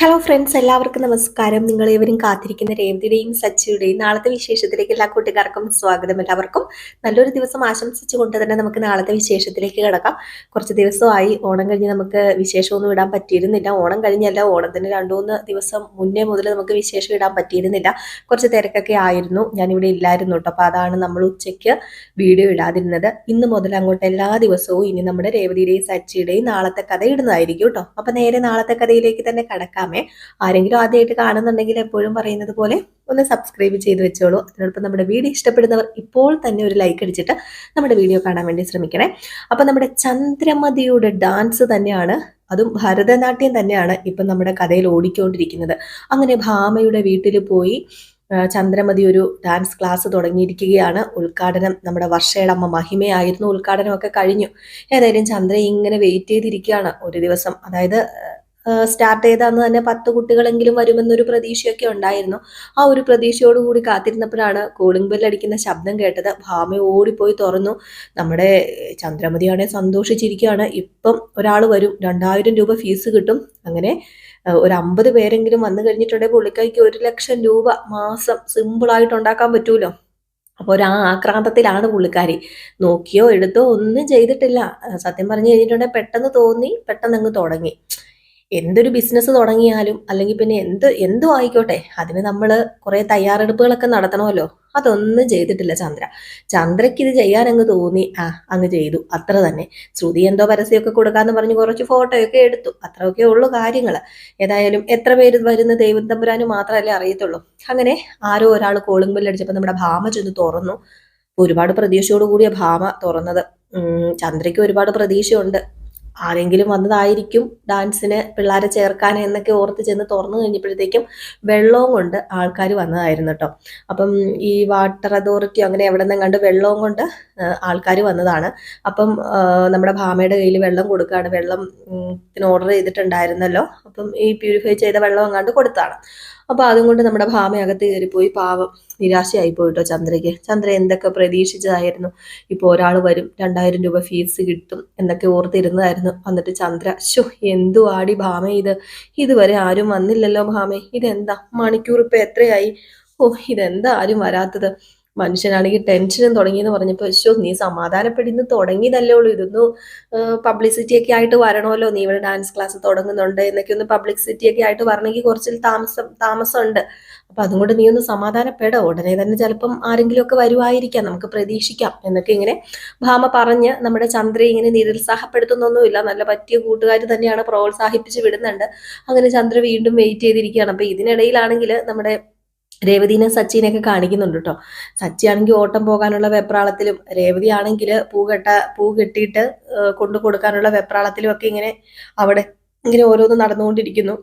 Hello friends എല്ലാവർക്കും നമസ്കാരം. നിങ്ങൾ ഏവരും കാത്തിരിക്കുന്ന രേവതിയുടെയും സച്ചിയുടെയും നാളത്തെ വിശേഷത്തിലേക്ക് എല്ലാ കൂട്ടുകാർക്കും സ്വാഗതം. എല്ലാവർക്കും നല്ലൊരു ദിവസം ആശംസിച്ചുകൊണ്ട് തന്നെ നമുക്ക് നാളത്തെ വിശേഷത്തിലേക്ക് കിടക്കാം. കുറച്ച് ദിവസമായി ഓണം കഴിഞ്ഞ് നമുക്ക് വിശേഷമൊന്നും ഇടാൻ പറ്റിയിരുന്നില്ല. ഓണം കഴിഞ്ഞല്ല ഓണത്തിന് രണ്ടു മൂന്ന് ദിവസം മുന്നേ മുതൽ നമുക്ക് വിശേഷം ഇടാൻ പറ്റിയിരുന്നില്ല. കുറച്ച് തിരക്കൊക്കെ ആയിരുന്നു. ഞാനിവിടെ ഇല്ലായിരുന്നു കേട്ടോ. അപ്പോൾ അതാണ് നമ്മൾ ഉച്ചയ്ക്ക് വീഡിയോ ഇടാതിരുന്നത്. ഇന്ന് മുതൽ അങ്ങോട്ട് എല്ലാ ദിവസവും ഇനി നമ്മുടെ രേവതിയുടെയും സച്ചിയുടെയും നാളത്തെ കഥ ഇടുന്നതായിരിക്കും കേട്ടോ. അപ്പോൾ നേരെ നാളത്തെ കഥയിലേക്ക് തന്നെ കടക്കാം. നോക്കാമേ ആരെങ്കിലും ആദ്യമായിട്ട് കാണുന്നുണ്ടെങ്കിൽ എപ്പോഴും പറയുന്നത് പോലെ ഒന്ന് സബ്സ്ക്രൈബ് ചെയ്ത് വെച്ചോളൂ. അതിനോടൊപ്പം നമ്മുടെ വീഡിയോ ഇഷ്ടപ്പെടുന്നവർ ഇപ്പോൾ തന്നെ ഒരു ലൈക്ക് അടിച്ചിട്ട് നമ്മുടെ വീഡിയോ കാണാൻ വേണ്ടി ശ്രമിക്കണേ. അപ്പം നമ്മുടെ ചന്ദ്രമതിയുടെ ഡാൻസ് തന്നെയാണ്. അതും ഭരതനാട്യം തന്നെയാണ് ഇപ്പം നമ്മുടെ കഥയിൽ ഓടിക്കൊണ്ടിരിക്കുന്നത്. അങ്ങനെ ഭാമയുടെ വീട്ടിൽ പോയി ചന്ദ്രമതി ഒരു ഡാൻസ് ക്ലാസ് തുടങ്ങിയിരിക്കുകയാണ്. ഉദ്ഘാടനം നമ്മുടെ വർഷയുടെ അമ്മ മഹിമയായിരുന്നു. ഉദ്ഘാടനമൊക്കെ കഴിഞ്ഞു. ഏതായാലും ചന്ദ്ര ഇങ്ങനെ വെയിറ്റ് ചെയ്തിരിക്കുകയാണ് ഒരു ദിവസം. അതായത് സ്റ്റാർട്ട് ചെയ്താന്ന് തന്നെ പത്ത് കുട്ടികളെങ്കിലും വരുമെന്നൊരു പ്രതീക്ഷയൊക്കെ ഉണ്ടായിരുന്നു. ആ ഒരു പ്രതീക്ഷയോട് കൂടി കാത്തിരുന്നപ്പോഴാണ് കൂളിംഗ് ബെല്ലടിക്കുന്ന ശബ്ദം കേട്ടത്. ഭാമ ഓടിപ്പോയി തുറന്നു. നമ്മുടെ ചന്ദ്രമതിയാണെ സന്തോഷിച്ചിരിക്കുകയാണ്. ഇപ്പം ഒരാൾ വരും. രണ്ടായിരം രൂപ ഫീസ് കിട്ടും. അങ്ങനെ ഒരു അമ്പത് പേരെങ്കിലും വന്നു കഴിഞ്ഞിട്ടുണ്ടെങ്കിൽ പുള്ളിക്കായിക്ക് ഒരു ലക്ഷം രൂപ മാസം സിമ്പിളായിട്ട് ഉണ്ടാക്കാൻ പറ്റൂലോ? അപ്പോൾ ഒരു ആ ആക്രാന്തത്തിലാണ് പുള്ളിക്കാരി. നോക്കിയോ എടുത്തോ ഒന്നും ചെയ്തിട്ടില്ല. സത്യം പറഞ്ഞു കഴിഞ്ഞിട്ടുണ്ടെങ്കിൽ പെട്ടെന്ന് തോന്നി പെട്ടെന്ന് അങ്ങ് തുടങ്ങി. എന്തൊരു ബിസിനസ് തുടങ്ങിയാലും അല്ലെങ്കിൽ പിന്നെ എന്ത് എന്തു ആയിക്കോട്ടെ അതിന് നമ്മൾ കുറേ തയ്യാറെടുപ്പുകളൊക്കെ നടത്തണമല്ലോ. അതൊന്നും ചെയ്തിട്ടില്ല ചന്ദ്ര. ചന്ദ്രയ്ക്ക് ഇത് ചെയ്യാൻ അങ്ങ് തോന്നി. ആ അങ്ങ് ചെയ്തു. അത്ര തന്നെ. ശ്രുതി എന്തോ പരസ്യമൊക്കെ കൊടുക്കാന്ന് പറഞ്ഞ് കുറച്ച് ഫോട്ടോയൊക്കെ എടുത്തു. അത്രയൊക്കെ ഉള്ളു കാര്യങ്ങൾ ഏതായാലും എത്ര പേര് വരുന്ന ദൈവം തമ്പുരാന് മാത്രമല്ലേ അറിയത്തുള്ളൂ. അങ്ങനെ ആരോ ഒരാൾ കോളിംഗ് ബെല്ലടിച്ചപ്പോൾ നമ്മുടെ ഭാമ ചെന്ന് തുറന്നു. ഒരുപാട് പ്രതീക്ഷയോടുകൂടിയ ഭാമ തുറന്നത്. ചന്ദ്രയ്ക്ക് ഒരുപാട് പ്രതീക്ഷയുണ്ട്. ആരെങ്കിലും വന്നതായിരിക്കും ഡാൻസിന് പിള്ളേരെ ചേർക്കാൻ എന്നൊക്കെ ഓർത്ത് ചെന്ന് തുറന്നു കഴിഞ്ഞപ്പോഴത്തേക്കും വെള്ളവും കൊണ്ട് ആൾക്കാർ വന്നതായിരുന്നു കേട്ടോ അപ്പം ഈ വാട്ടർ അതോറിറ്റി അങ്ങനെ എവിടെ നിന്നും കണ്ട് വെള്ളവും കൊണ്ട് ആൾക്കാർ വന്നതാണ്. അപ്പം നമ്മുടെ ഭാമയുടെ കയ്യിൽ വെള്ളം കൊടുക്കുകയാണ് വെള്ളം ഓർഡർ ചെയ്തിട്ടുണ്ടായിരുന്നല്ലോ. അപ്പം ഈ പ്യൂരിഫൈ ചെയ്ത വെള്ളം അങ്ങാണ്ട് കൊടുത്താണ്. അപ്പോൾ അതും കൊണ്ട് നമ്മുടെ ഭാമയകത്ത് കയറിപ്പോയി. പാവം നിരാശയായി പോയിട്ടോ ചന്ദ്രയ്ക്ക്. ചന്ദ്ര എന്തൊക്കെ പ്രതീക്ഷിച്ചതായിരുന്നു? ഇപ്പോൾ ഒരാൾ വരും രണ്ടായിരം രൂപ ഫീസ് കിട്ടും എന്നൊക്കെ ഓർത്തിരുന്നതായിരുന്നു. എന്നിട്ട് ചന്ദ്ര ശു എന്തു ആടി ഭാമ ഇത്? ഇതുവരെ ആരും വന്നില്ലല്ലോ ഭാമേ. ഇതെന്താ? മണിക്കൂർ ഇപ്പൊ എത്രയായി? ഓ ഇതെന്താ ആരും വരാത്തത്? മനുഷ്യനാണെങ്കിൽ ടെൻഷനും തുടങ്ങിയെന്ന് പറഞ്ഞപ്പോൾ ശോ നീ സമാധാനപ്പെടുന്നു തുടങ്ങിയതല്ലേ ഉള്ളൂ. ഇതൊന്നും പബ്ലിസിറ്റി ഒക്കെ ആയിട്ട് വരണമല്ലോ. നീ ഇവിടെ ഡാൻസ് ക്ലാസ് തുടങ്ങുന്നുണ്ട് എന്നൊക്കെ ഒന്ന് പബ്ലിസിറ്റി ഒക്കെ ആയിട്ട് വരണമെങ്കിൽ കുറച്ചിൽ താമസം താമസമുണ്ട്. അപ്പൊ അതുകൊണ്ട് നീ ഒന്ന് സമാധാനപ്പെടോ. ഉടനെ തന്നെ ചിലപ്പം ആരെങ്കിലും ഒക്കെ വരുമായിരിക്കാം നമുക്ക് പ്രതീക്ഷിക്കാം. എന്നൊക്കെ ഇങ്ങനെ ഭാമ പറഞ്ഞ് നമ്മുടെ ചന്ദ്രയെ ഇങ്ങനെ നിരുത്സാഹപ്പെടുത്തുന്നൊന്നുമില്ല. നല്ല പറ്റിയ കൂട്ടുകാർ തന്നെയാണ് പ്രോത്സാഹിപ്പിച്ച് വിടുന്നുണ്ട്. അങ്ങനെ ചന്ദ്ര വീണ്ടും വെയിറ്റ് ചെയ്തിരിക്കുകയാണ്. അപ്പൊ ഇതിനിടയിലാണെങ്കിൽ നമ്മുടെ രേവതിനെ സച്ചിനെയൊക്കെ കാണിക്കുന്നുണ്ട് കേട്ടോ സച്ചി ആണെങ്കിൽ ഓട്ടം പോകാനുള്ള വെപ്രാളത്തിലും രേവതി ആണെങ്കിൽ പൂ കെട്ട പൂ കെട്ടിയിട്ട് കൊണ്ടു കൊടുക്കാനുള്ള വെപ്രാളത്തിലും ഒക്കെ ഇങ്ങനെ അവിടെ ഇങ്ങനെ ഓരോന്നും നടന്നുകൊണ്ടിരിക്കുന്നു.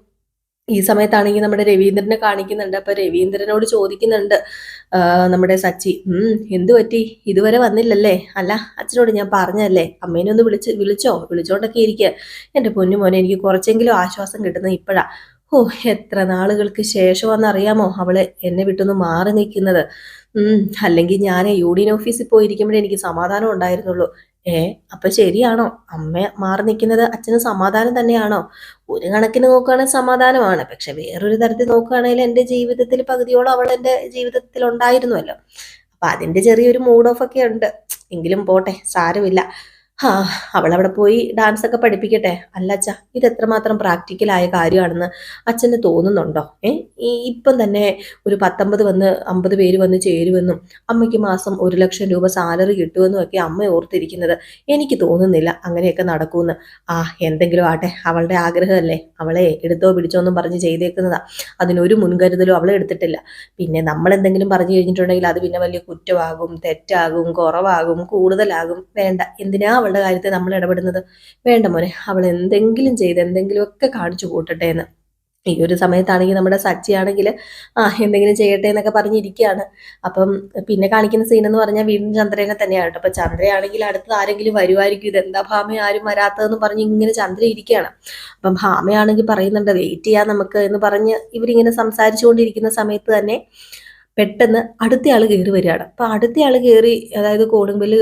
ഈ സമയത്താണെങ്കിൽ നമ്മുടെ രവീന്ദ്രനെ കാണിക്കുന്നുണ്ട്. അപ്പൊ രവീന്ദ്രനോട് ചോദിക്കുന്നുണ്ട് നമ്മുടെ സച്ചി ഉം എന്തു പറ്റി? ഇതുവരെ വന്നില്ലല്ലേ? അല്ല അച്ഛനോട് ഞാൻ പറഞ്ഞല്ലേ അമ്മേനെ ഒന്ന് വിളിച്ച് വിളിച്ചോ? വിളിച്ചോണ്ടൊക്കെ ഇരിക്കുക എന്റെ പൊന്നു മോനെ എനിക്ക് കുറച്ചെങ്കിലും ആശ്വാസം കിട്ടുന്നത് ഇപ്പോഴാ. ഓ എത്ര നാളുകൾക്ക് ശേഷമാണെന്നറിയാമോ അവൾ എന്നെ വിട്ടൊന്ന് മാറി നിൽക്കുന്നത്. അല്ലെങ്കിൽ ഞാൻ യൂണിയൻ ഓഫീസിൽ പോയിരിക്കുമ്പോഴേ എനിക്ക് സമാധാനം ഉണ്ടായിരുന്നുള്ളൂ. ഏ അപ്പൊ ശരിയാണോ? അമ്മ മാറി നിൽക്കുന്നത് അച്ഛന് സമാധാനം തന്നെയാണോ? ഒരു കണക്കിന് നോക്കുകയാണെങ്കിൽ സമാധാനമാണ്. പക്ഷെ വേറൊരു തരത്തിൽ നോക്കുകയാണെങ്കിൽ എന്റെ ജീവിതത്തിൽ പകുതിയോളം അവൾ എന്റെ ജീവിതത്തിൽ ഉണ്ടായിരുന്നുവല്ലോ അപ്പൊ അതിന്റെ ചെറിയൊരു മൂഡ് ഓഫ് ഒക്കെ ഉണ്ട്. എങ്കിലും പോട്ടെ സാരമില്ല. ആ അവളവിടെ പോയി ഡാൻസ് ഒക്കെ പഠിപ്പിക്കട്ടെ. അല്ല അച്ഛ ഇത് എത്രമാത്രം പ്രാക്ടിക്കലായ കാര്യമാണെന്ന് അച്ഛന് തോന്നുന്നുണ്ടോ? ഏ ഇപ്പം തന്നെ ഒരു പത്തൊമ്പത് വന്ന് അമ്പത് പേര് വന്ന് ചേരുമെന്നും അമ്മയ്ക്ക് മാസം ഒരു ലക്ഷം രൂപ സാലറി കിട്ടുമെന്നും ഒക്കെ അമ്മ ഓർത്തിരിക്കുന്നത് എനിക്ക് തോന്നുന്നില്ല അങ്ങനെയൊക്കെ നടക്കുമെന്ന് ആ എന്തെങ്കിലും ആട്ടെ അവളുടെ ആഗ്രഹമല്ലേ? അവളെ എടുത്തോ പിടിച്ചോ എന്നും പറഞ്ഞ് ചെയ്തേക്കുന്നതാ. അതിനൊരു മുൻകരുതലും അവളെ എടുത്തിട്ടില്ല. പിന്നെ നമ്മൾ എന്തെങ്കിലും പറഞ്ഞു കഴിഞ്ഞിട്ടുണ്ടെങ്കിൽ അത് പിന്നെ വലിയ കുറ്റമാകും തെറ്റാകും കുറവാകും കൂടുതലാകും വേണ്ട. എന്തിനാ അവളുടെ കാര്യത്തിൽ നമ്മൾ ഇടപെടുന്നത്. വേണ്ട മോനെ അവൾ എന്തെങ്കിലും ചെയ്ത് എന്തെങ്കിലുമൊക്കെ കാണിച്ചു കൂട്ടട്ടെ എന്ന്. ഈ ഒരു സമയത്താണെങ്കിൽ നമ്മുടെ സച്ചിയാണെങ്കിൽ ആ എന്തെങ്കിലും ചെയ്യട്ടെ എന്നൊക്കെ പറഞ്ഞിരിക്കുകയാണ്. അപ്പം പിന്നെ കാണിക്കുന്ന സീൻ എന്ന് പറഞ്ഞാൽ വീണ്ടും ചന്ദ്രനെ തന്നെയാണ് കേട്ടോ. അപ്പൊ ചന്ദ്രയാണെങ്കിൽ അടുത്ത് ആരെങ്കിലും വരുമായിരിക്കും എന്താ ഭാമ ആരും വരാത്തതെന്ന് പറഞ്ഞ് ഇങ്ങനെ ചന്ദ്ര ഇരിക്കുകയാണ്. അപ്പം ഭാമയാണെങ്കിൽ പറയുന്നുണ്ട് വെയിറ്റ് ചെയ്യാം നമുക്ക് എന്ന് പറഞ്ഞ് ഇവരിങ്ങനെ സംസാരിച്ചുകൊണ്ടിരിക്കുന്ന സമയത്ത് തന്നെ പെട്ടെന്ന് അടുത്ത ആൾ കയറി വരികയാണ്. അപ്പൊ അടുത്ത ആൾ കയറി അതായത് കോളിംഗ് ബെല്ല്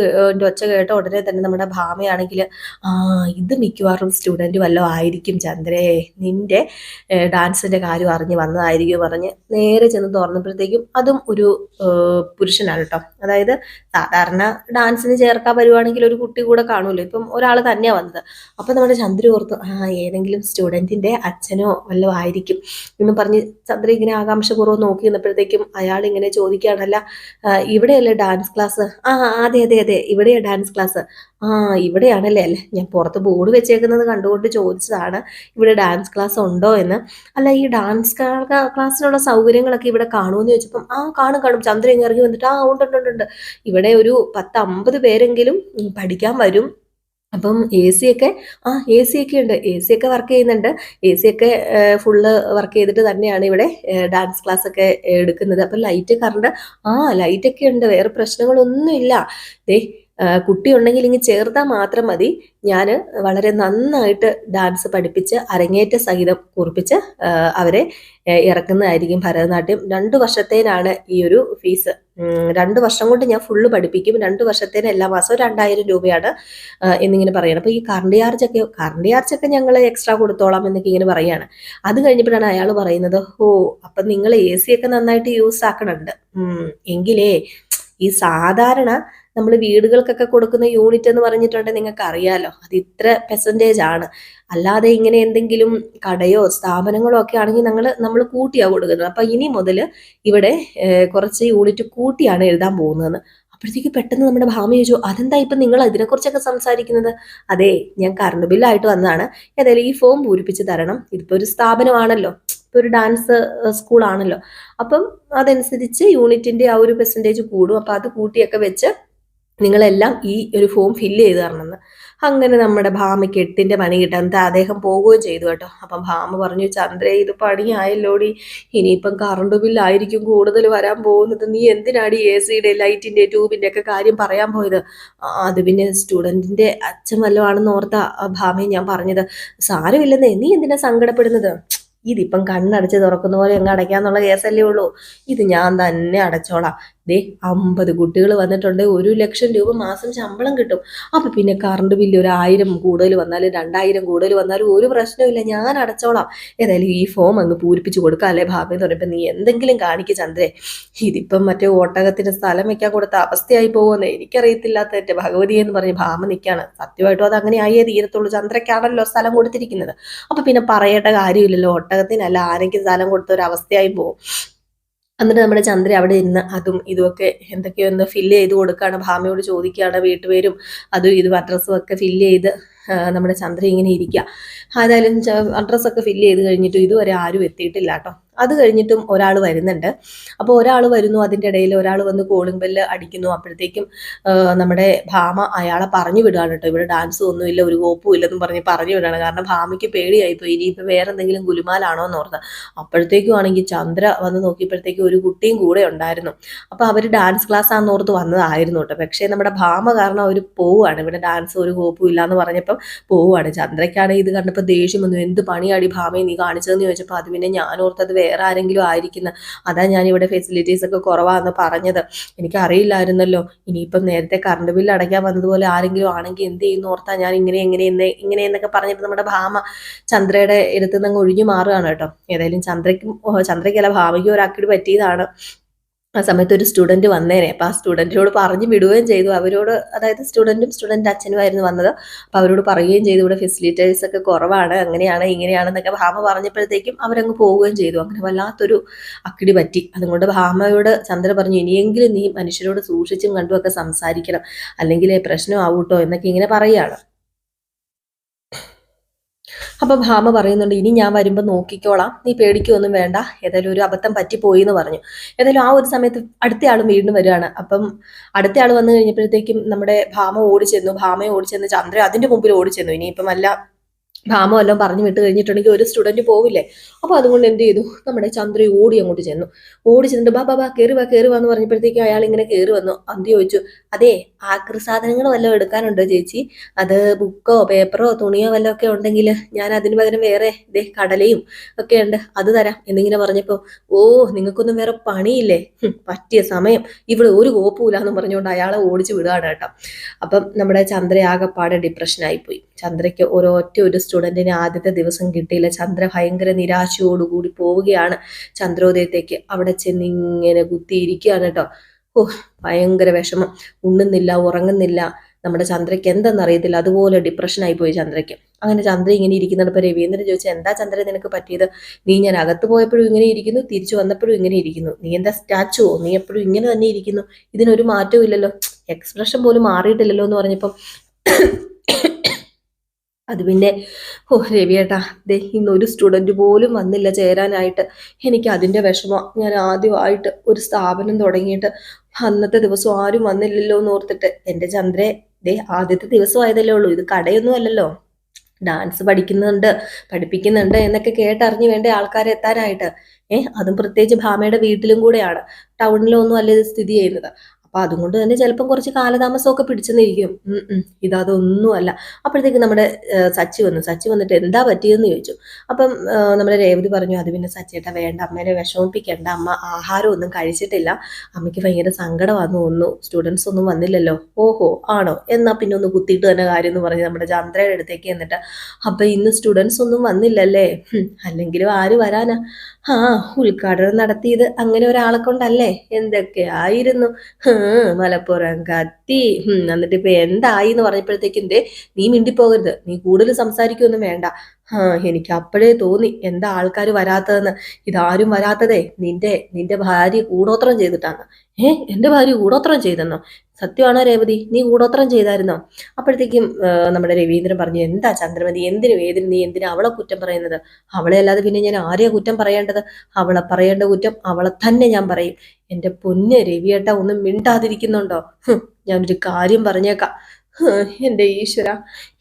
ഒച്ച കേട്ട ഉടനെ തന്നെ നമ്മുടെ ഭാമയാണെങ്കിൽ ആ ഇത് മിക്കവാറും സ്റ്റുഡന്റ് വല്ലതും ആയിരിക്കും ചന്ദ്രേ. നിന്റെ ഡാൻസിന്റെ കാര്യം അറിഞ്ഞ് വന്നതായിരിക്കും പറഞ്ഞ് നേരെ ചെന്ന് തുറന്നപ്പോഴത്തേക്കും അതും ഒരു പുരുഷനാണ് കേട്ടോ. അതായത് സാധാരണ ഡാൻസിന് ചേർക്കാൻ വരുവാണെങ്കിൽ ഒരു കുട്ടി കൂടെ കാണുമല്ലോ. ഇപ്പം ഒരാൾ തന്നെയാണ് വന്നത്. അപ്പം നമ്മുടെ ചന്ദ്ര ഓർത്തു ആ ഏതെങ്കിലും സ്റ്റുഡന്റിന്റെ അച്ഛനോ വല്ലതും ആയിരിക്കും. എന്ന് പറഞ്ഞ് ചന്ദ്ര ഇങ്ങനെ ആകാംക്ഷപൂർവം നോക്കി നിന്നപ്പോഴത്തേക്കും അയാൾ ഇങ്ങനെ ചോദിക്കുകയാണല്ല ഇവിടെയല്ലേ ഡാൻസ് ക്ലാസ് ആ അതെ അതെ അതെ ഇവിടെയാണ് ഡാൻസ് ക്ലാസ് ആ ഇവിടെയാണല്ലേ? അല്ലേ ഞാൻ പുറത്ത് ബോർഡ് വെച്ചേക്കുന്നത് കണ്ടുകൊണ്ട് ചോദിച്ചതാണ് ഇവിടെ ഡാൻസ് ക്ലാസ് ഉണ്ടോ എന്ന്. അല്ല ഈ ഡാൻസ് ക്ലാസ്സിനുള്ള സൗകര്യങ്ങളൊക്കെ ഇവിടെ കാണുമെന്ന് ചോദിച്ചപ്പം ആ കാണും കാണും. ചന്ദ്രൻ ഇറങ്ങി വന്നിട്ട് ആ ഉണ്ട് ഉണ്ട് ഉണ്ട് ഇവിടെ ഒരു പത്ത് അമ്പത് പേരെങ്കിലും പഠിക്കാൻ വരും. അപ്പം എ സി ഒക്കെ ആ എ സി ഒക്കെ ഉണ്ട്. എ സി ഒക്കെ വർക്ക് ചെയ്യുന്നുണ്ട്. എ സി ഒക്കെ ഫുള്ള് വർക്ക് ചെയ്തിട്ട് തന്നെയാണ് ഇവിടെ ഡാൻസ് ക്ലാസ് ഒക്കെ എടുക്കുന്നത്. അപ്പം ലൈറ്റ് കറണ്ട് ആ ലൈറ്റ് ഒക്കെ ഉണ്ട്. വേറെ പ്രശ്നങ്ങളൊന്നുമില്ല. ദേ കുട്ടി ഉണ്ടെങ്കിൽ ഇങ്ങനെ ചേർത്താൽ മാത്രം മതി. ഞാൻ വളരെ നന്നായിട്ട് ഡാൻസ് പഠിപ്പിച്ച് അരങ്ങേറ്റ സഹിതം കുറിപ്പിച്ച് അവരെ ഇറക്കുന്നതായിരിക്കും ഭരതനാട്യം. രണ്ട് വർഷത്തേനാണ് ഈ ഒരു ഫീസ് രണ്ട് വർഷം കൊണ്ട് ഞാൻ ഫുള്ള് പഠിപ്പിക്കും. രണ്ട് വർഷത്തേന് എല്ലാ മാസവും രണ്ടായിരം രൂപയാണ് എന്നിങ്ങനെ പറയണം. അപ്പോൾ ഈ കറണ്ട് ചാർജൊക്കെ കറണ്ട് ചാർജൊക്കെ ഞങ്ങൾ എക്സ്ട്രാ കൊടുത്തോളാം എന്നൊക്കെ ഇങ്ങനെ പറയാണ്. അത് കഴിഞ്ഞപ്പോഴാണ് അയാൾ പറയുന്നത് ഓ അപ്പം നിങ്ങൾ എ സി ഒക്കെ നന്നായിട്ട് യൂസ് ആക്കണുണ്ട്. എങ്കിലേ ഈ സാധാരണ നമ്മൾ വീടുകൾക്കൊക്കെ കൊടുക്കുന്ന യൂണിറ്റ് എന്ന് പറഞ്ഞിട്ടുണ്ടെങ്കിൽ നിങ്ങൾക്ക് അറിയാലോ അത് ഇത്ര പെർസെന്റേജ് ആണ്. അല്ലാതെ ഇങ്ങനെ എന്തെങ്കിലും കടയോ സ്ഥാപനങ്ങളോ ഒക്കെ ആണെങ്കിൽ ഞങ്ങൾ നമ്മൾ കൂട്ടിയാണ് കൊടുക്കുന്നത്. അപ്പം ഇനി മുതൽ ഇവിടെ കുറച്ച് യൂണിറ്റ് കൂട്ടിയാണ് എഴുതാൻ പോകുന്നതെന്ന് അപ്പോഴത്തേക്ക് പെട്ടെന്ന് നമ്മുടെ ഭാമ ചോദിച്ചു അതെന്താ ഇപ്പം നിങ്ങൾ അതിനെക്കുറിച്ചൊക്കെ സംസാരിക്കുന്നത്? അതെ ഞാൻ കറണ്ട് ബില്ലായിട്ട് വന്നതാണ്. ഏതായാലും ഈ ഫോം പൂരിപ്പിച്ച് തരണം. ഇതിപ്പോൾ ഒരു സ്ഥാപനമാണല്ലോ. ഇപ്പോൾ ഒരു ഡാൻസ് സ്കൂളാണല്ലോ അപ്പം അതനുസരിച്ച് യൂണിറ്റിന്റെ ആ ഒരു പെർസെന്റേജ് കൂടും. അപ്പോൾ അത് കൂട്ടിയൊക്കെ വെച്ച് നിങ്ങളെല്ലാം ഈ ഒരു ഫോം ഫില്ല് ചെയ്ത് തരണമെന്ന്. അങ്ങനെ നമ്മുടെ ഭാമയ്ക്ക് എട്ടിന്റെ പണി കിട്ടാൻ അദ്ദേഹം പോവുകയും ചെയ്തു കേട്ടോ. അപ്പം ഭാമ പറഞ്ഞു ചന്ദ്ര ഇത് പണിയായല്ലോടി. ഇനിയിപ്പം കറണ്ട് ബില്ലായിരിക്കും കൂടുതൽ വരാൻ പോകുന്നത്. നീ എന്തിനാടി എ സിയുടെ ലൈറ്റിന്റെ ട്യൂബിന്റെ ഒക്കെ കാര്യം പറയാൻ പോയത്? അത് പിന്നെ സ്റ്റുഡന്റിന്റെ അച്ഛൻ വല്ലതാണെന്ന് ഓർത്ത ഭാമയെ ഞാൻ പറഞ്ഞത്. സാരമില്ലെന്നേ നീ എന്തിനാ സങ്കടപ്പെടുന്നത്? ഇതിപ്പം കണ്ണടച്ച് തുറക്കുന്ന പോലെ എങ്ങ് അടയ്ക്കാന്നുള്ള കേസല്ലേ ഉള്ളൂ. ഇത് ഞാൻ തന്നെ അടച്ചോളാം. ദേ അമ്പത് കുട്ടികൾ വന്നിട്ടുണ്ട്. ഒരു ലക്ഷം രൂപ മാസം ശമ്പളം കിട്ടും. അപ്പൊ പിന്നെ കറണ്ട് ബില്ല് ഒരു ആയിരം കൂടുതൽ വന്നാലും രണ്ടായിരം കൂടുതൽ വന്നാലും ഒരു പ്രശ്നമില്ല ഞാൻ അടച്ചോളാം. ഏതായാലും ഈ ഫോം അങ്ങ് പൂരിപ്പിച്ച് കൊടുക്കാം അല്ലേ ഭാവി എന്ന് പറയുമ്പോൾ നീ എന്തെങ്കിലും കാണിക്ക് ചന്ദ്രേ. ഇതിപ്പം മറ്റേ ഓട്ടകത്തിന് സ്ഥലം വെക്കാൻ കൊടുത്ത അവസ്ഥയായി പോകുമെന്ന് എനിക്കറിയത്തില്ലാത്ത എന്റെ ഭഗവതി എന്ന് പറഞ്ഞ് ഭാമ നിൽക്കുകയാണ് സത്യമായിട്ടും അത് അങ്ങനെ ആയേ തീരത്തുള്ളൂ. ചന്ദ്രയ്ക്കാണല്ലോ സ്ഥലം കൊടുത്തിരിക്കുന്നത്. അപ്പൊ പിന്നെ പറയേണ്ട കാര്യമില്ലല്ലോ. ഒട്ടകത്തിനല്ല ആരെങ്കിലും സ്ഥലം കൊടുത്ത ഒരു അവസ്ഥയായി പോകും എന്നിട്ട് നമ്മുടെ ചന്ദ്ര അവിടെ ഇരുന്ന് അതും ഇതുമൊക്കെ എന്തൊക്കെയോ ഒന്ന് ഫില്ല് ചെയ്ത് കൊടുക്കുകയാണ്. ഭാമയോട് ചോദിക്കുകയാണ് വീട്ടുപേരും അതും ഇതും അഡ്രസ്സും ഒക്കെ ഫില്ല് ചെയ്ത് നമ്മുടെ ചന്ദ്ര ഇങ്ങനെ ഇരിക്കുക. ഏതായാലും അഡ്രസ്സൊക്കെ ഫില്ല് ചെയ്ത് കഴിഞ്ഞിട്ട് ഇതുവരെ ആരും എത്തിയിട്ടില്ല കേട്ടോ. അത് കഴിഞ്ഞിട്ടും ഒരാൾ വരുന്നുണ്ട്. അപ്പോൾ ഒരാൾ വരുന്നു അതിന്റെ ഇടയിൽ ഒരാൾ വന്ന് കോളിംഗ് ബെല്ല് അടിക്കുന്നു. അപ്പോഴത്തേക്കും നമ്മുടെ ഭാമ അയാളെ പറഞ്ഞു വിടുകയാണ് കേട്ടോ. ഇവിടെ ഡാൻസ് ഒന്നുമില്ല ഒരു കോപ്പും ഇല്ലെന്നും പറഞ്ഞ് പറഞ്ഞു വിടുകയാണ്. കാരണം ഭാമയ്ക്ക് പേടിയായിപ്പോയി. ഇനിയിപ്പോൾ വേറെ എന്തെങ്കിലും ഗുലുമാലാണോ എന്ന് ഓർത്ത്. അപ്പോഴത്തേക്കും ആണെങ്കിൽ ചന്ദ്ര വന്ന് നോക്കിയപ്പോഴത്തേക്കും ഒരു കുട്ടിയും കൂടെ ഉണ്ടായിരുന്നു. അപ്പോൾ അവർ ഡാൻസ് ക്ലാസ് ആണെന്ന് ഓർത്ത് വന്നതായിരുന്നു കേട്ടോ. പക്ഷേ നമ്മുടെ ഭാമ കാരണം അവർ പോവുകയാണ്. ഇവിടെ ഡാൻസ് ഒരു കോപ്പും ഇല്ല എന്ന് പറഞ്ഞപ്പം പോവുകയാണ്. ചന്ദ്രയ്ക്കാണെങ്കിൽ ഇത് കണ്ടപ്പോൾ ദേഷ്യം വന്നു. എന്ത് പണിയാടി ഭാമയെ നീ കാണിച്ചതെന്ന് ചോദിച്ചപ്പോൾ അത് പിന്നെ ഞാൻ ഓർത്തത് വേറെ ആരെങ്കിലും ആയിരിക്കുന്ന. അതാ ഞാൻ ഇവിടെ ഫെസിലിറ്റീസ് ഒക്കെ കുറവാന്ന് പറഞ്ഞത്. എനിക്ക് അറിയില്ലായിരുന്നല്ലോ ഇനിയിപ്പം നേരത്തെ കറണ്ട് ബില്ല് അടയ്ക്കാൻ വന്നതുപോലെ ആരെങ്കിലും ആണെങ്കിൽ എന്ത് ചെയ്യുന്നു ഓർത്താ ഞാൻ ഇങ്ങനെ എങ്ങനെ ഇങ്ങനെ എന്നൊക്കെ പറഞ്ഞിട്ട് നമ്മുടെ ഭാമ ചന്ദ്രയുടെ അടുത്ത് നിന്ന് ഒഴിഞ്ഞു മാറുകയാണ് കേട്ടോ. ഏതായാലും ചന്ദ്രയ്ക്കും ചന്ദ്രയ്ക്കല്ല ഭാമയ്ക്കും ഒരാക്കിട്ട് പറ്റിയതാണ്. ആ സമയത്ത് ഒരു സ്റ്റുഡന്റ് വന്നേനെ. അപ്പോൾ ആ സ്റ്റുഡന്റിനോട് പറഞ്ഞു വിടുകയും ചെയ്തു. അവരോട് അതായത് സ്റ്റുഡന്റും സ്റ്റുഡന്റ് അച്ഛനുമായിരുന്നു വന്നത്. അപ്പോൾ അവരോട് പറയുകയും ചെയ്തു ഇവിടെ ഫെസിലിറ്റീസ് ഒക്കെ കുറവാണ്. അങ്ങനെയാണ് ഇങ്ങനെയാണെന്നൊക്കെ ഭാമ പറഞ്ഞപ്പോഴത്തേക്കും അവരങ്ങ് പോവുകയും ചെയ്തു. അങ്ങനെ വല്ലാത്തൊരു അക്കിടി പറ്റി. അതുകൊണ്ട് ഭാമയോട് ചന്ദ്ര പറഞ്ഞു ഇനിയെങ്കിലും നീ മനുഷ്യരോട് സൂക്ഷിച്ചും കണ്ടുമൊക്കെ സംസാരിക്കണം. അല്ലെങ്കിൽ പ്രശ്നമാവൂട്ടോ എന്നൊക്കെ ഇങ്ങനെ പറയുകയാണ്. അപ്പൊ ഭാമ പറയുന്നുണ്ട് ഇനി ഞാൻ വരുമ്പോൾ നോക്കിക്കോളാം. നീ പേടിക്കൊന്നും വേണ്ട. ഏതായാലും ഒരു അബദ്ധം പറ്റിപ്പോയി എന്ന് പറഞ്ഞു. ഏതായാലും ആ ഒരു സമയത്ത് അടുത്ത ആളും വീണ്ടും വരികയാണ് അപ്പം അടുത്ത ആൾ വന്നു കഴിഞ്ഞപ്പോഴത്തേക്കും നമ്മുടെ ഭാമ ഓടിച്ചെന്നു ഭാമയെ ഓടിച്ചെന്ന് ചന്ദ്ര അതിന്റെ മുമ്പിൽ ഓടി ഓടിച്ചെന്നു ഇനിയിപ്പം അല്ല ഭാമ വല്ലതും പറഞ്ഞു വിട്ട് കഴിഞ്ഞിട്ടുണ്ടെങ്കിൽ ഒരു സ്റ്റുഡന്റ് പോവില്ലേ? അപ്പോൾ അതുകൊണ്ട് എന്ത് ചെയ്തു? നമ്മുടെ ചന്ദ്ര ഓടി അങ്ങോട്ട് ചെന്നു. ഓടി ചെന്നിട്ട് ബാ ബാ കയറി വാ കയറി വാന്ന് പറഞ്ഞപ്പോഴത്തേക്കും അയാൾ ഇങ്ങനെ കയറി വന്നു. അന്തി ചോദിച്ചു അതെ ആക്രി സാധനങ്ങൾ വല്ലതും എടുക്കാനുണ്ടോ ചേച്ചി? അത് ബുക്കോ പേപ്പറോ തുണിയോ വല്ലതും ഒക്കെ ഉണ്ടെങ്കിൽ ഞാൻ അതിന് പകരം വേറെ ഇതേ കടലയും ഒക്കെ ഉണ്ട് അത് തരാം. എന്നിങ്ങനെ പറഞ്ഞപ്പോൾ ഓ നിങ്ങൾക്കൊന്നും വേറെ പണിയില്ലേ? പറ്റിയ സമയം. ഇവിടെ ഒരു കോപ്പൂല എന്ന് പറഞ്ഞുകൊണ്ട് അയാളെ ഓടിച്ചു വിടുകയാണ് കേട്ടോ. അപ്പം നമ്മുടെ ചന്ദ്ര ആകെപ്പാടെ ഡിപ്രഷനായിപ്പോയി ചന്ദ്രയ്ക്ക് ഒരൊറ്റ ഒരു സ്റ്റുഡന്റിന് ആദ്യത്തെ ദിവസം കിട്ടിയില്ല. ചന്ദ്ര ഭയങ്കര നിരാശയോടുകൂടി പോവുകയാണ്. ചന്ദ്രോദയത്തേക്ക് അവിടെ ചെന്ന് ഇങ്ങനെ കുത്തിയിരിക്കുകയാണ് കേട്ടോ. ഓ ഭയങ്കര വിഷമം. ഉണ്ണുന്നില്ല ഉറങ്ങുന്നില്ല. നമ്മുടെ ചന്ദ്രയ്ക്ക് എന്തെന്നറിയത്തില്ല. അതുപോലെ ഡിപ്രഷനായി പോയി ചന്ദ്രയ്ക്ക്. അങ്ങനെ ചന്ദ്ര ഇങ്ങനെ ഇരിക്കുന്നിടപ്പോൾ രവീന്ദ്രൻ ചോദിച്ചു എന്താ ചന്ദ്ര നിനക്ക് പറ്റിയത്? നീ ഞാൻ അകത്ത് പോയപ്പോഴും ഇങ്ങനെ ഇരിക്കുന്നു തിരിച്ചു വന്നപ്പോഴും ഇങ്ങനെ ഇരിക്കുന്നു. നീ എന്താ സ്റ്റാച്ചുവോ നീ എപ്പോഴും ഇങ്ങനെ തന്നെ ഇരിക്കുന്നു. ഇതിനൊരു മാറ്റവും ഇല്ലല്ലോ. എക്സ്പ്രഷൻ പോലും മാറിയിട്ടില്ലല്ലോ എന്ന് പറഞ്ഞപ്പം അത് പിന്നെ ഓ രവിയേട്ടാ ദേ ഇന്നൊരു സ്റ്റുഡന്റ് പോലും വന്നില്ല ചേരാനായിട്ട്. എനിക്ക് അതിന്റെ വിഷമം. ഞാൻ ആദ്യമായിട്ട് ഒരു സ്ഥാപനം തുടങ്ങിയിട്ട് അന്നത്തെ ദിവസം ആരും വന്നില്ലല്ലോ എന്ന് ഓർത്തിട്ട് എന്റെ ചന്ദ്രെ ദേ ആദ്യത്തെ ദിവസം ആയതല്ലേ ഉള്ളൂ. ഇത് കടയൊന്നും അല്ലല്ലോ. ഡാൻസ് പഠിക്കുന്നുണ്ട് പഠിപ്പിക്കുന്നുണ്ട് എന്നൊക്കെ കേട്ടറിഞ്ഞ് വേണ്ട ആൾക്കാരെ എത്താനായിട്ട്. ഏഹ് അതും പ്രത്യേകിച്ച് ഭാമയുടെ വീട്ടിലും കൂടെയാണ്. ടൗണിലൊന്നും അല്ല ഇത് സ്ഥിതി ചെയ്യുന്നത്. അപ്പൊ അതുകൊണ്ട് തന്നെ ചിലപ്പം കുറച്ച് കാലതാമസമൊക്കെ പിടിച്ചെന്നിരിക്കും. ഉം ഉം. ഇതതൊന്നും അല്ല അപ്പോഴത്തേക്ക് നമ്മുടെ സച്ചി വന്നു. സച്ചി വന്നിട്ട് എന്താ പറ്റിയെന്ന് ചോദിച്ചു. അപ്പം നമ്മുടെ രേവതി പറഞ്ഞു അത് പിന്നെ സച്ചേട്ട വേണ്ട. അമ്മേനെ വിഷമിപ്പിക്കേണ്ട. അമ്മ ആഹാരം ഒന്നും കഴിച്ചിട്ടില്ല. അമ്മയ്ക്ക് ഭയങ്കര സങ്കടം വന്നു തോന്നുന്നു. സ്റ്റുഡൻസ് ഒന്നും വന്നില്ലല്ലോ. ഓഹോ ആണോ? എന്നാ പിന്നെ ഒന്ന് കുത്തിയിട്ട് തന്നെ കാര്യം എന്ന് പറഞ്ഞ് നമ്മുടെ ചന്ദ്രയുടെ അടുത്തേക്ക് എന്നിട്ട് അപ്പൊ ഇന്ന് സ്റ്റുഡൻസ് ഒന്നും വന്നില്ലല്ലേ? അല്ലെങ്കിലും ആര് വരാനാ? ആ ഉദ്ഘാടനം നടത്തിയത് അങ്ങനെ ഒരാളെ കൊണ്ടല്ലേ? എന്തൊക്കെ ആയിരുന്നു മലപ്പുറം കത്തി. എന്നിട്ട് ഇപ്പൊ എന്തായി എന്ന് പറഞ്ഞപ്പോഴത്തേക്കും നീ മിണ്ടിപ്പോകരുത്. നീ കൂടുതൽ സംസാരിക്കൊന്നും വേണ്ട. എനിക്ക് അപ്പോഴേ തോന്നി എന്താ ആൾക്കാർ വരാത്തതെന്ന്. ഇതാരും വരാത്തതേ. നിന്റെ നിന്റെ ഭാര്യ കൂടോത്രം ചെയ്തിട്ടാണ്. ഏ എന്റെ ഭാര്യ കൂടോത്രം ചെയ്തെന്നോ? സത്യമാണോ രേവതി? നീ കൂടോത്രം ചെയ്തായിരുന്നോ? അപ്പോഴത്തേക്കും നമ്മുടെ രവീന്ദ്രൻ പറഞ്ഞു എന്താ ചന്ദ്രമതി എന്തിനു വേദന? നീ എന്തിനു അവളെ കുറ്റം പറയുന്നത്? അവളെ അല്ലാതെ പിന്നെ ഞാൻ ആരെയാ കുറ്റം പറയേണ്ടത്? അവളെ പറയേണ്ട കുറ്റം അവളെ തന്നെ ഞാൻ പറയും. എന്റെ പൊന്ന് രവിയേട്ട ഒന്നും മിണ്ടാതിരിക്കുന്നുണ്ടോ? ഞാനൊരു കാര്യം പറഞ്ഞേക്കാം. ഹ്, എന്റെ ഈശ്വര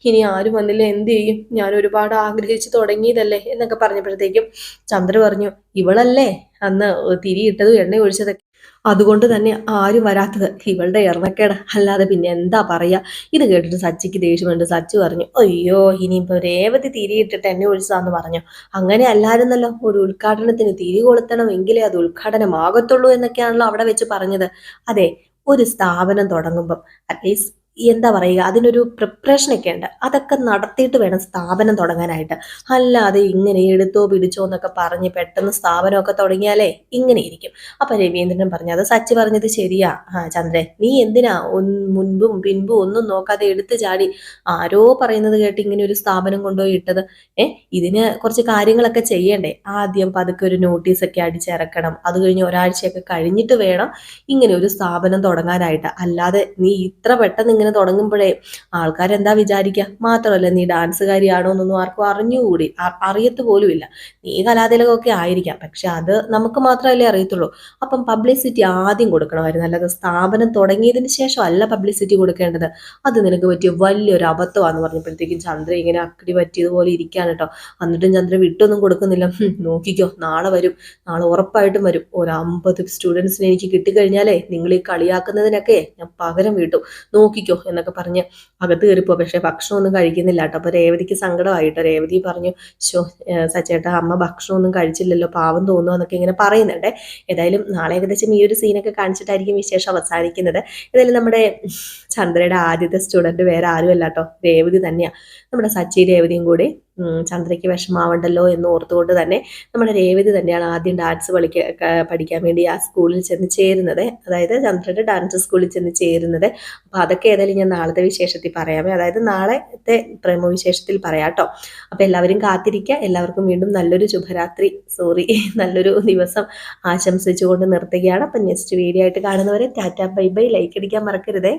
ഇനി ആരും വന്നില്ല എന്ത് ചെയ്യും? ഞാൻ ഒരുപാട് ആഗ്രഹിച്ചു തുടങ്ങിയതല്ലേ എന്നൊക്കെ പറഞ്ഞപ്പോഴത്തേക്കും ചന്ദ്ര പറഞ്ഞു ഇവളല്ലേ? അന്ന് തിരിയിട്ടതും എണ്ണ ഒഴിച്ചതൊക്കെ. അതുകൊണ്ട് തന്നെ ആരും വരാത്തത് ഇവളുടെ എറണക്കേട്. അല്ലാതെ പിന്നെ എന്താ പറയാ? ഇത് കേട്ടിട്ട് സച്ചിക്ക് ദേഷ്യമുണ്ട് സച്ചു പറഞ്ഞു അയ്യോ ഇനിയിപ്പോ രേവതി തിരിയിട്ടിട്ട് എന്നെ ഒഴിച്ചതാന്ന് പറഞ്ഞു. അങ്ങനെ അല്ലായിരുന്നല്ലോ ഒരു ഉദ്ഘാടനത്തിന് തിരി കൊളുത്തണമെങ്കിലേ അത് ഉദ്ഘാടനമാകത്തുള്ളൂ എന്നൊക്കെയാണല്ലോ അവിടെ വെച്ച് പറഞ്ഞത്. അതെ ഒരു സ്ഥാപനം തുടങ്ങുമ്പം അറ്റ്ലീസ്റ്റ് എന്താ പറയുക അതിനൊരു പ്രിപ്പറേഷൻ ഒക്കെ ഉണ്ട്. അതൊക്കെ നടത്തിയിട്ട് വേണം സ്ഥാപനം തുടങ്ങാനായിട്ട്. അല്ലാതെ ഇങ്ങനെ എടുത്തോ പിടിച്ചോ എന്നൊക്കെ പറഞ്ഞ് പെട്ടെന്ന് സ്ഥാപനമൊക്കെ തുടങ്ങിയാലേ ഇങ്ങനെ ഇരിക്കും. അപ്പം രവീന്ദ്രൻ പറഞ്ഞു അത് സച്ചി പറഞ്ഞത് ശരിയാ. ആ ചന്ദ്രൻ നീ എന്തിനാ മുൻപും പിൻപും ഒന്നും നോക്കാതെ എടുത്തു ചാടി ആരോ പറയുന്നത് കേട്ട് ഇങ്ങനെ ഒരു സ്ഥാപനം കൊണ്ടുപോയി ഇട്ടത്? ഏ ഇതിന് കുറച്ച് കാര്യങ്ങളൊക്കെ ചെയ്യണ്ടേ? ആദ്യം പതുക്കെ ഒരു നോട്ടീസൊക്കെ അടിച്ചിറക്കണം. അത് കഴിഞ്ഞ് ഒരാഴ്ചയൊക്കെ കഴിഞ്ഞിട്ട് വേണം ഇങ്ങനെ ഒരു സ്ഥാപനം തുടങ്ങാനായിട്ട്. അല്ലാതെ നീ ഇത്ര പെട്ടെന്ന് ഇങ്ങനെ തുടങ്ങുമ്പോഴേ ആൾക്കാരെന്താ വിചാരിക്കുക മാത്രമല്ല നീ ഡാൻസുകാരിയാണോ എന്നൊന്നും ആർക്കും അറിഞ്ഞുകൂടി. അറിയത്ത് പോലുമില്ല. നീ കലാതിലകമൊക്കെ ആയിരിക്കാം. പക്ഷെ അത് നമുക്ക് മാത്രമല്ലേ അറിയത്തുള്ളൂ. അപ്പം പബ്ലിസിറ്റി ആദ്യം കൊടുക്കണമായിരുന്നു. അല്ലാതെ സ്ഥാപനം തുടങ്ങിയതിന് ശേഷം അല്ല പബ്ലിസിറ്റി കൊടുക്കേണ്ടത്. അത് നിനക്ക് പറ്റിയ വലിയൊരു അബദ്ധമാണെന്ന് പറഞ്ഞപ്പോഴത്തേക്കും ചന്ദ്ര ഇങ്ങനെ അക്കടി പറ്റിയതുപോലെ ഇരിക്കാൻ കേട്ടോ. എന്നിട്ടും ചന്ദ്ര വിട്ടൊന്നും കൊടുക്കുന്നില്ല. നോക്കിക്കോ. നാളെ വരും. നാളെ ഉറപ്പായിട്ടും വരും. ഒരു അമ്പത് സ്റ്റുഡൻസിനെ എനിക്ക് കിട്ടിക്കഴിഞ്ഞാലേ നിങ്ങൾ ഈ കളിയാക്കുന്നതിനൊക്കെ ഞാൻ പകരം വീട്ടും. നോക്കിക്കോ. എന്നൊക്കെ പറഞ്ഞ് അകത്ത് കയറിപ്പോ. പക്ഷെ ഭക്ഷണമൊന്നും കഴിക്കുന്നില്ല കേട്ടോ. അപ്പൊ രേവതിക്ക് സങ്കടമായിട്ടോ. രേവതി പറഞ്ഞു ശോ സച്ചേട്ടാ അമ്മ ഭക്ഷണമൊന്നും കഴിച്ചില്ലല്ലോ. പാവം തോന്നുന്നു എന്നൊക്കെ ഇങ്ങനെ പറയുന്നുണ്ട്. ഏതായാലും നാളെ ഏകദേശം ഈ ഒരു സീനൊക്കെ കാണിച്ചിട്ടായിരിക്കും വിശേഷം അവസാനിക്കുന്നത്. ഏതായാലും നമ്മുടെ ചന്ദ്രയുടെ ആദ്യത്തെ സ്റ്റുഡന്റ് വേറെ ആരുമല്ല കേട്ടോ. രേവതി തന്നെയാ. നമ്മുടെ സച്ചി രേവതിയും കൂടി ചന്ദ്രയ്ക്ക് വിഷമാവണ്ടല്ലോ എന്ന് ഓർത്തുകൊണ്ട് തന്നെ നമ്മുടെ രേവതി തന്നെയാണ് ആദ്യം ഡാൻസ് പഠിക്ക പഠിക്കാൻ വേണ്ടി ആ സ്കൂളിൽ ചെന്ന് ചേരുന്നത്. അതായത് ചന്ദ്രയുടെ ഡാൻസ് സ്കൂളിൽ ചെന്ന് ചേരുന്നത്. അപ്പൊ അതൊക്കെ ഏതായാലും ഞാൻ നാളത്തെ വിശേഷത്തിൽ പറയാമേ. അതായത് നാളത്തെ പ്രേമ വിശേഷത്തിൽ പറയാം കേട്ടോ അപ്പൊ എല്ലാവരും കാത്തിരിക്കുക എല്ലാവർക്കും വീണ്ടും നല്ലൊരു ശുഭരാത്രി. സോറി നല്ലൊരു ദിവസം ആശംസിച്ചുകൊണ്ട് നിർത്തുകയാണ്. അപ്പൊ നെക്സ്റ്റ് വീഡിയോ ആയിട്ട് കാണുന്നവരെ ടാറ്റാ ബൈ ബൈ. ലൈക്ക് അടിക്കാൻ മറക്കരുതേ.